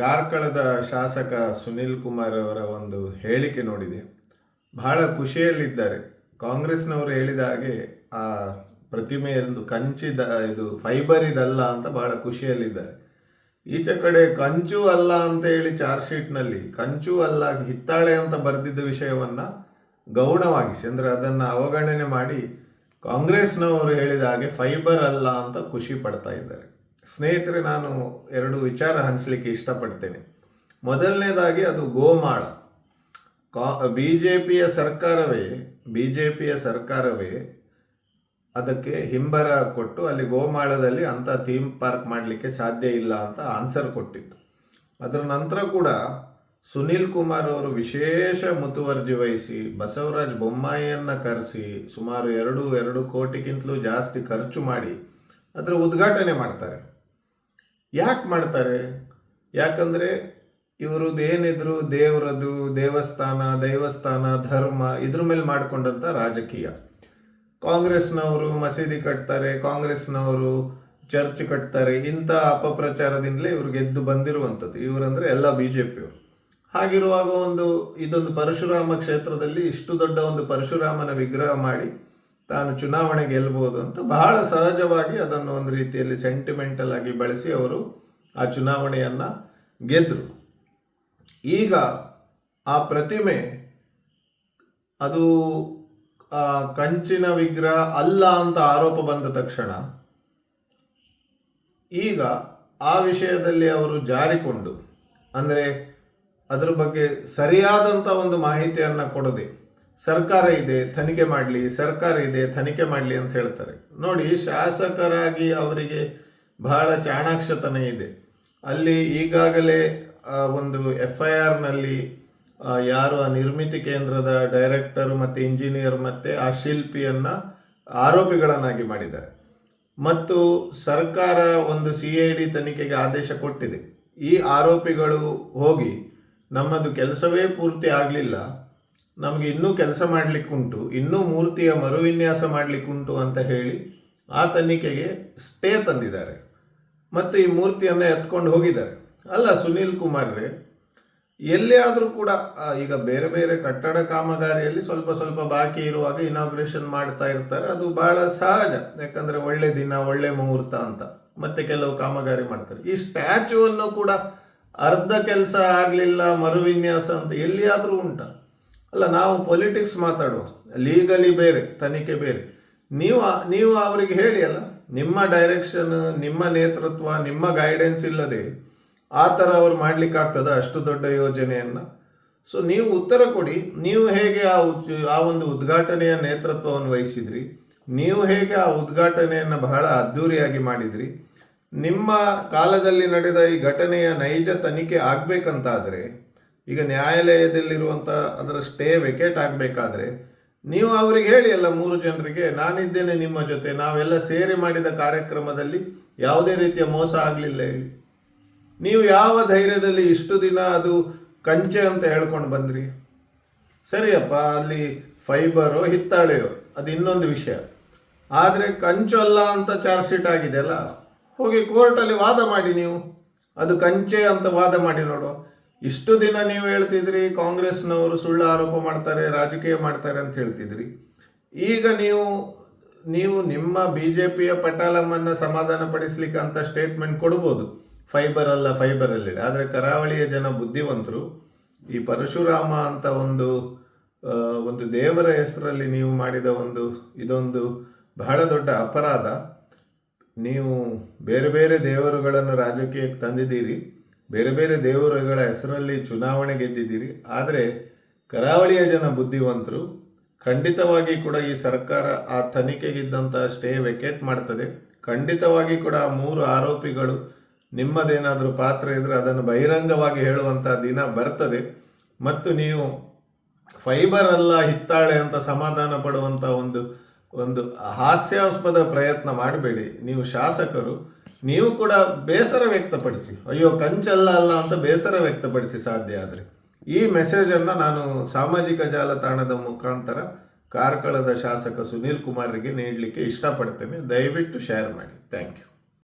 ಕಾರ್ಕಳದ ಶಾಸಕ ಸುನಿಲ್ ಕುಮಾರ್ ಅವರ ಒಂದು ಹೇಳಿಕೆ ನೋಡಿದೆ. ಬಹಳ ಖುಷಿಯಲ್ಲಿದ್ದಾರೆ. ಕಾಂಗ್ರೆಸ್ನವರು ಹೇಳಿದ ಹಾಗೆ ಆ ಪ್ರತಿಮೆಯೊಂದು ಕಂಚಿದ, ಇದು ಫೈಬರ್ ಇದಲ್ಲ ಅಂತ ಬಹಳ ಖುಷಿಯಲ್ಲಿದ್ದಾರೆ. ಈಚೆ ಕಡೆ ಕಂಚು ಅಲ್ಲ ಅಂತ ಹೇಳಿ ಚಾರ್ಜ್ ಶೀಟ್ನಲ್ಲಿ, ಕಂಚು ಅಲ್ಲ, ಹಿತ್ತಾಳೆ ಅಂತ ಬರೆದಿದ್ದ ವಿಷಯವನ್ನ ಗೌಣವಾಗಿಸಿ ಅಂದರೆ ಅದನ್ನ ಅವಗಣನೆ ಮಾಡಿ ಕಾಂಗ್ರೆಸ್ನವರು ಹೇಳಿದ ಹಾಗೆ ಫೈಬರ್ ಅಲ್ಲ ಅಂತ ಖುಷಿ ಪಡ್ತಾ ಇದ್ದಾರೆ. ಸ್ನೇಹಿತರೆ, ನಾನು ಎರಡು ವಿಚಾರ ಹಂಚಲಿಕ್ಕೆ ಇಷ್ಟಪಡ್ತೇನೆ. ಮೊದಲನೇದಾಗಿ ಅದು ಗೋಮಾಳ. ಕಾ ಬಿ ಜೆ ಪಿಯ ಸರ್ಕಾರವೇ ಬಿ ಜೆ ಪಿಯ ಸರ್ಕಾರವೇ ಅದಕ್ಕೆ ಹಿಂಬರ ಕೊಟ್ಟು ಅಲ್ಲಿ ಗೋಮಾಳದಲ್ಲಿ ಅಂಥ ಥೀಮ್ ಪಾರ್ಕ್ ಮಾಡಲಿಕ್ಕೆ ಸಾಧ್ಯ ಇಲ್ಲ ಅಂತ ಆನ್ಸರ್ ಕೊಟ್ಟಿತ್ತು. ಅದರ ನಂತರ ಕೂಡ ಸುನೀಲ್ ಕುಮಾರ್ ಅವರು ವಿಶೇಷ ಮುತುವರ್ಜಿ ವಹಿಸಿ, ಬಸವರಾಜ ಬೊಮ್ಮಾಯಿಯನ್ನು ಕರೆಸಿ ಸುಮಾರು ಎರಡು ಎರಡು ಕೋಟಿಗಿಂತಲೂ ಜಾಸ್ತಿ ಖರ್ಚು ಮಾಡಿ ಅದರ ಉದ್ಘಾಟನೆ ಮಾಡ್ತಾರೆ. ಯಾಕೆ ಮಾಡ್ತಾರೆ? ಯಾಕಂದರೆ ಇವ್ರದ್ದು ಏನಿದ್ರು ದೇವರದು ದೇವಸ್ಥಾನ, ದೈವಸ್ಥಾನ, ಧರ್ಮ ಇದ್ರ ಮೇಲೆ ಮಾಡಿಕೊಂಡಂಥ ರಾಜಕೀಯ. ಕಾಂಗ್ರೆಸ್ನವರು ಮಸೀದಿ ಕಟ್ತಾರೆ, ಕಾಂಗ್ರೆಸ್ನವರು ಚರ್ಚ್ ಕಟ್ತಾರೆ, ಇಂಥ ಅಪಪ್ರಚಾರದಿಂದಲೇ ಇವ್ರು ಗೆದ್ದು ಬಂದಿರುವಂಥದ್ದು. ಇವರಂದ್ರೆ ಎಲ್ಲ ಬಿ ಜೆ ಪಿಯವರು ಹಾಗಿರುವಾಗ ಒಂದು ಇದೊಂದು ಪರಶುರಾಮ ಕ್ಷೇತ್ರದಲ್ಲಿ ಇಷ್ಟು ದೊಡ್ಡ ಒಂದು ಪರಶುರಾಮನ ವಿಗ್ರಹ ಮಾಡಿ ತಾನು ಚುನಾವಣೆ ಗೆಲ್ಲಬಹುದು ಅಂತ ಬಹಳ ಸಹಜವಾಗಿ ಅದನ್ನು ಒಂದು ರೀತಿಯಲ್ಲಿ ಸೆಂಟಿಮೆಂಟಲ್ ಆಗಿ ಬಳಸಿ ಅವರು ಆ ಚುನಾವಣೆಯನ್ನ ಗೆದ್ದರು ಈಗ ಆ ಪ್ರತಿಮೆ ಅದು ಕಂಚಿನ ವಿಗ್ರಹ ಅಲ್ಲ ಅಂತ ಆರೋಪ ಬಂದ ತಕ್ಷಣ ಈಗ ಆ ವಿಷಯದಲ್ಲಿ ಅವರು ಜಾರಿಕೊಂಡು, ಅಂದರೆ ಅದರ ಬಗ್ಗೆ ಸರಿಯಾದಂಥ ಒಂದು ಮಾಹಿತಿಯನ್ನು ಕೊಡದೆ ಸರ್ಕಾರ ಇದೆ, ತನಿಖೆ ಮಾಡಲಿ, ಸರ್ಕಾರ ಇದೆ, ತನಿಖೆ ಮಾಡಲಿ ಅಂತ ಹೇಳ್ತಾರೆ. ನೋಡಿ, ಶಾಸಕರಾಗಿ ಅವರಿಗೆ ಬಹಳ ಚಾಣಾಕ್ಷತನ ಇದೆ. ಅಲ್ಲಿ ಈಗಾಗಲೇ ಒಂದು ಎಫ್ ಐ ಆರ್ನಲ್ಲಿ ಯಾರು ಆ ನಿರ್ಮಿತಿ ಕೇಂದ್ರದ ಡೈರೆಕ್ಟರ್ ಮತ್ತು ಇಂಜಿನಿಯರ್ ಮತ್ತು ಆ ಶಿಲ್ಪಿಯನ್ನು ಆರೋಪಿಗಳನ್ನಾಗಿ ಮಾಡಿದ್ದಾರೆ. ಮತ್ತು ಸರ್ಕಾರ ಒಂದು ಸಿ ಐ ಡಿ ತನಿಖೆಗೆ ಆದೇಶ ಕೊಟ್ಟಿದೆ. ಈ ಆರೋಪಿಗಳು ಹೋಗಿ ನಮ್ಮದು ಕೆಲಸವೇ ಪೂರ್ತಿ ಆಗಲಿಲ್ಲ. ನಮಗೆ ಇನ್ನೂ ಕೆಲಸ ಮಾಡಲಿಕ್ಕುಂಟು, ಇನ್ನೂ ಮೂರ್ತಿಯ ಮರುವಿನ್ಯಾಸ ಮಾಡಲಿಕ್ಕುಂಟು ಅಂತ ಹೇಳಿ ಆ ತನಿಖೆಗೆ ಸ್ಟೇ ತಂದಿದ್ದಾರೆ. ಮತ್ತು ಈ ಮೂರ್ತಿಯನ್ನು ಎತ್ಕೊಂಡು ಹೋಗಿದ್ದಾರೆ. ಅಲ್ಲ, ಸುನೀಲ್ ಕುಮಾರ್ರೆ, ಎಲ್ಲಿಯಾದರೂ ಕೂಡ ಈಗ ಬೇರೆ ಬೇರೆ ಕಟ್ಟಡ ಕಾಮಗಾರಿಯಲ್ಲಿ ಸ್ವಲ್ಪ ಸ್ವಲ್ಪ ಬಾಕಿ ಇರುವಾಗ ಇನಾಗ್ರೇಷನ್ ಮಾಡ್ತಾ ಇರ್ತಾರೆ. ಅದು ಬಹಳ ಸಹಜ. ಯಾಕಂದರೆ ಒಳ್ಳೆ ದಿನ, ಒಳ್ಳೆ ಮುಹೂರ್ತ ಅಂತ. ಮತ್ತೆ ಕೆಲವು ಕಾಮಗಾರಿ ಮಾಡ್ತಾರೆ. ಈ ಸ್ಟ್ಯಾಚ್ಯೂವನ್ನು ಕೂಡ ಅರ್ಧ ಕೆಲಸ ಆಗಲಿಲ್ಲ, ಮರುವಿನ್ಯಾಸ ಅಂತ ಎಲ್ಲಿಯಾದರೂ ಉಂಟಾ. ಅಲ್ಲ, ನಾವು ಪೊಲಿಟಿಕ್ಸ್ ಮಾತಾಡುವ. ಲೀಗಲಿ ಬೇರೆ, ತನಿಖೆ ಬೇರೆ. ನೀವು ನೀವು ಅವರಿಗೆ ಹೇಳಿ ಅಲ್ಲ, ನಿಮ್ಮ ಡೈರೆಕ್ಷನ್ ನಿಮ್ಮ ನೇತೃತ್ವ, ನಿಮ್ಮ ಗೈಡೆನ್ಸ್ ಇಲ್ಲದೆ ಆ ಥರ ಅವ್ರು ಮಾಡಲಿಕ್ಕಾಗ್ತದ ಅಷ್ಟು ದೊಡ್ಡ ಯೋಜನೆಯನ್ನು? ಸೊ ನೀವು ಉತ್ತರ ಕೊಡಿ. ನೀವು ಹೇಗೆ ಆ ಆ ಒಂದು ಉದ್ಘಾಟನೆಯ ನೇತೃತ್ವವನ್ನು ವಹಿಸಿದ್ರಿ? ನೀವು ಹೇಗೆ ಆ ಉದ್ಘಾಟನೆಯನ್ನು ಬಹಳ ಅದ್ಧೂರಿಯಾಗಿ ಮಾಡಿದ್ರಿ? ನಿಮ್ಮ ಕಾಲದಲ್ಲಿ ನಡೆದ ಈ ಘಟನೆಯ ನೈಜ ತನಿಖೆ ಆಗ್ಬೇಕಂತಾದ್ರೆ ಈಗ ನ್ಯಾಯಾಲಯದಲ್ಲಿರುವಂಥ ಅದರ ಸ್ಟೇ ವೆಕೇಟ್ ಆಗಬೇಕಾದ್ರೆ ನೀವು ಅವರಿಗೆ ಹೇಳಿ ಅಲ್ಲ ಮೂರು ಜನರಿಗೆ, ನಾನಿದ್ದೇನೆ ನಿಮ್ಮ ಜೊತೆ, ನಾವೆಲ್ಲ ಸೇರಿ ಮಾಡಿದ ಕಾರ್ಯಕ್ರಮದಲ್ಲಿ ಯಾವುದೇ ರೀತಿಯ ಮೋಸ ಆಗಲಿಲ್ಲ ಹೇಳಿ. ನೀವು ಯಾವ ಧೈರ್ಯದಲ್ಲಿ ಇಷ್ಟು ದಿನ ಅದು ಕಂಚೆ ಅಂತ ಹೇಳ್ಕೊಂಡು ಬಂದ್ರಿ? ಸರಿಯಪ್ಪ, ಅಲ್ಲಿ ಫೈಬರು ಹಿತ್ತಾಳೆಯೋ, ಅದು ಇನ್ನೊಂದು ವಿಷಯ. ಆದರೆ ಕಂಚು ಅಲ್ಲ ಅಂತ ಚಾರ್ಜ್ ಶೀಟ್ ಆಗಿದೆ ಅಲ್ಲ? ಹೋಗಿ ಕೋರ್ಟಲ್ಲಿ ವಾದ ಮಾಡಿ ನೀವು. ಅದು ಕಂಚೆ ಅಂತ ವಾದ ಮಾಡಿ ನೋಡು ಇಷ್ಟು ದಿನ ನೀವು ಹೇಳ್ತಿದ್ರಿ, ಕಾಂಗ್ರೆಸ್ನವರು ಸುಳ್ಳು ಆರೋಪ ಮಾಡ್ತಾರೆ, ರಾಜಕೀಯ ಮಾಡ್ತಾರೆ ಅಂತ ಹೇಳ್ತಿದ್ರಿ. ಈಗ ನೀವು ನೀವು ನಿಮ್ಮ ಬಿ ಜೆ ಪಿಯ ಪಟಾಲಮ್ಮನ್ನ ಸಮಾಧಾನ ಪಡಿಸ್ಲಿಕ್ಕೆ ಅಂತ ಸ್ಟೇಟ್ಮೆಂಟ್ ಕೊಡ್ಬೋದು. ಫೈಬರ್ ಅಲ್ಲ ಫೈಬರ್ ಅಲ್ಲಿ ಆದರೆ ಕರಾವಳಿಯ ಜನ ಬುದ್ಧಿವಂತರು, ಈ ಪರಶುರಾಮ ಅಂತ ಒಂದು ಒಂದು ದೇವರ ಹೆಸರಲ್ಲಿ ನೀವು ಮಾಡಿದ ಒಂದು, ಇದೊಂದು ಬಹಳ ದೊಡ್ಡ ಅಪರಾಧ. ನೀವು ಬೇರೆ ಬೇರೆ ದೇವರುಗಳನ್ನು ರಾಜಕೀಯಕ್ಕೆ ತಂದಿದ್ದೀರಿ. ಬೇರೆ ಬೇರೆ ದೇವರುಗಳ ಹೆಸರಲ್ಲಿ ಚುನಾವಣೆ ಗೆದ್ದಿದ್ದೀರಿ. ಆದರೆ ಕರಾವಳಿಯ ಜನ ಬುದ್ಧಿವಂತರು ಖಂಡಿತವಾಗಿ ಕೂಡ ಈ ಸರ್ಕಾರ ಆ ತನಿಖೆಗಿದ್ದಂಥ ಸ್ಟೇ ವೆಕೇಟ್ ಮಾಡ್ತದೆ. ಖಂಡಿತವಾಗಿ ಕೂಡ ಆ ಮೂರು ಆರೋಪಿಗಳು ನಿಮ್ಮದೇನಾದರೂ ಪಾತ್ರ ಇದ್ದರೆ ಅದನ್ನು ಬಹಿರಂಗವಾಗಿ ಹೇಳುವಂಥ ದಿನ ಬರ್ತದೆ. ಮತ್ತು ನೀವು ಫೈಬರ್ ಅಲ್ಲ ಹಿತ್ತಾಳೆ ಅಂತ ಸಮಾಧಾನ ಪಡುವಂಥ ಒಂದು ಒಂದು ಹಾಸ್ಯಾಸ್ಪದ ಪ್ರಯತ್ನ ಮಾಡಬೇಡಿ. ನೀವು ಶಾಸಕರು ನೀವು ಕೂಡ ಬೇಸರ ವ್ಯಕ್ತಪಡಿಸಿ. ಅಯ್ಯೋ, ಕಂಚಲ್ಲ ಅಲ್ಲ ಅಂತ ಬೇಸರ ವ್ಯಕ್ತಪಡಿಸಿ ಸಾಧ್ಯ ಆದರೆ. ಈ ಮೆಸೇಜನ್ನು ನಾನು ಸಾಮಾಜಿಕ ಜಾಲತಾಣದ ಮುಖಾಂತರ ಕಾರ್ಕಳದ ಶಾಸಕ ಸುನೀಲ್ ಕುಮಾರ್ಗೆ ನೀಡಲಿಕ್ಕೆ ಇಷ್ಟಪಡ್ತೇನೆ. ದಯವಿಟ್ಟು ಶೇರ್ ಮಾಡಿ. Thank you